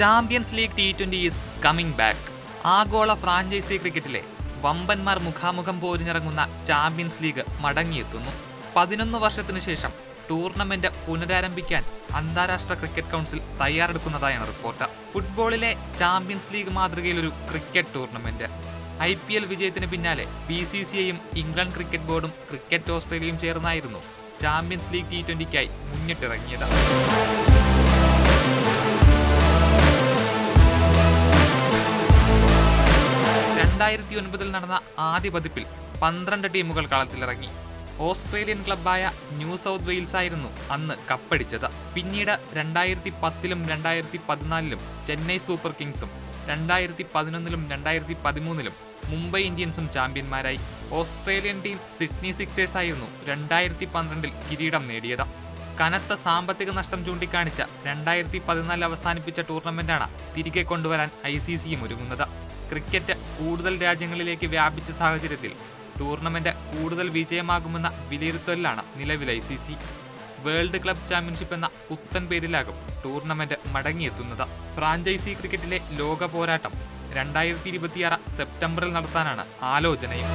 Champions league T twenty is coming back ആഗോള franchise ക്രിക്കറ്റിലെ വമ്പന്മാർ മുഖാമുഖം പോരിഞ്ഞിറങ്ങുന്ന ചാമ്പ്യൻസ് ലീഗ് മടങ്ങിയെത്തുന്നു. പതിനൊന്ന് വർഷത്തിനു ശേഷം ടൂർണമെന്റ് പുനരാരംഭിക്കാൻ അന്താരാഷ്ട്ര ക്രിക്കറ്റ് കൗൺസിൽ തയ്യാറെടുക്കുന്നതായാണ് റിപ്പോർട്ട്. ഫുട്ബോളിലെ champions league മാതൃകയിലൊരു cricket tournament I P L വിജയത്തിന് പിന്നാലെ ബി സി സി ഐയും ഇംഗ്ലണ്ട് ക്രിക്കറ്റ് ബോർഡും ക്രിക്കറ്റ് ഓസ്ട്രേലിയയും ചേർന്നായിരുന്നു ചാമ്പ്യൻസ് ലീഗ് ടി ട്വന്റിക്കായി മുന്നിട്ടിറങ്ങിയത്. രണ്ടായിരത്തി ഒൻപതിൽ നടന്ന ആദ്യ പതിപ്പിൽ പന്ത്രണ്ട് ടീമുകൾ കളത്തിലിറങ്ങി. ഓസ്ട്രേലിയൻ ക്ലബായ ന്യൂ സൗത്ത് വെയിൽസ് ആയിരുന്നു അന്ന് കപ്പടിച്ചത്. പിന്നീട് രണ്ടായിരത്തി പത്തിലും രണ്ടായിരത്തി പതിനാലിലും ചെന്നൈ സൂപ്പർ കിങ്സും രണ്ടായിരത്തി പതിനൊന്നിലും രണ്ടായിരത്തി പതിമൂന്നിലും മുംബൈ ഇന്ത്യൻസും ചാമ്പ്യന്മാരായി. ഓസ്ട്രേലിയൻ ടീം സിഡ്നി സിക്സേഴ്സ് ആയിരുന്നു രണ്ടായിരത്തി പന്ത്രണ്ടിൽ കിരീടം നേടിയത്. കനത്ത സാമ്പത്തിക നഷ്ടം ചൂണ്ടിക്കാണിച്ച രണ്ടായിരത്തി പതിനാലിൽ അവസാനിപ്പിച്ച ടൂർണമെന്റാണ് തിരികെ കൊണ്ടുവരാൻ ഐ സി സിയും ഒരുങ്ങുന്നത്. ക്രിക്കറ്റ് കൂടുതൽ രാജ്യങ്ങളിലേക്ക് വ്യാപിച്ച സാഹചര്യത്തിൽ ടൂർണമെന്റ് കൂടുതൽ വിജയമാകുമെന്ന വിലയിരുത്തലിലാണ് നിലവിലെ I C C. World club championship എന്ന പുത്തൻ പേരിലാകും ടൂർണമെന്റ് മടങ്ങിയെത്തുന്നത്. ഫ്രാഞ്ചൈസി ക്രിക്കറ്റിലെ ലോക പോരാട്ടം രണ്ടായിരത്തി ഇരുപത്തിയാറ് സെപ്റ്റംബറിൽ നടത്താനാണ് ആലോചനയും.